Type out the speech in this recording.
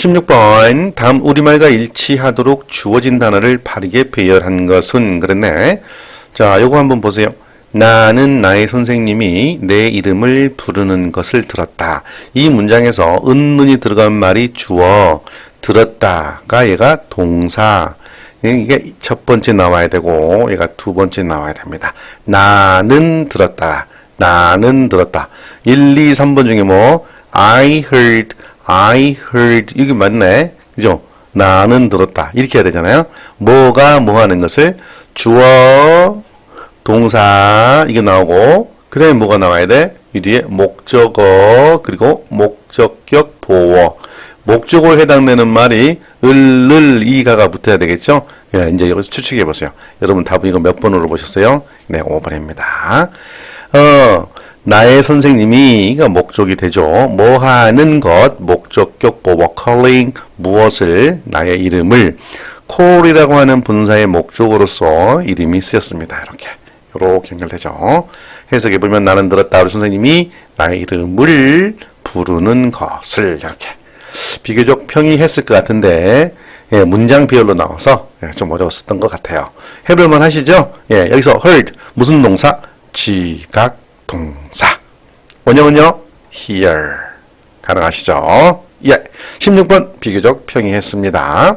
16번 다음 우리말과 일치하도록 주어진 단어를 바르게 배열한 것은 그랬네. 자, 요거 한번 보세요. 나는 나의 선생님이 내 이름을 부르는 것을 들었다. 이 문장에서 은문이 들어간 말이 주어, 들었다가 얘가 동사. 이게 첫 번째 나와야 되고 얘가 두 번째 나와야 됩니다. 나는 들었다. 나는 들었다. 1, 2, 3번 중에 뭐 I heard, I heard 이게 맞네. 그죠? 나는 들었다. 이렇게 해야 되잖아요. 뭐가 뭐 하는 것을 주어, 동사 이게 나오고 그 다음에 뭐가 나와야 돼? 이 뒤에 목적어 그리고 목적격 보어 목적어에 해당되는 말이 을을 이가가 붙어야 되겠죠? 예, 이제 여기서 추측해 보세요. 여러분 답은 이거 몇 번으로 보셨어요? 네, 5번입니다. 어, 나의 선생님이 가 목적이 되죠. 뭐 하는 것, 목적격 보어, calling, 무엇을, 나의 이름을, call이라고 하는 분사의 목적으로서 이름이 쓰였습니다. 이렇게. 이렇게 연결되죠. 해석해 보면 나는 들었다. 우리 선생님이 나의 이름을 부르는 것을 이렇게. 비교적 평이했을 것 같은데 예, 문장 비율로 나와서 예, 좀 어려웠었던 것 같아요. 해볼만 하시죠? 예, 여기서 heard 무슨 동사? 지각 동사. 원형은요? hear. 가능하시죠? 예. 16번 비교적 평이했습니다.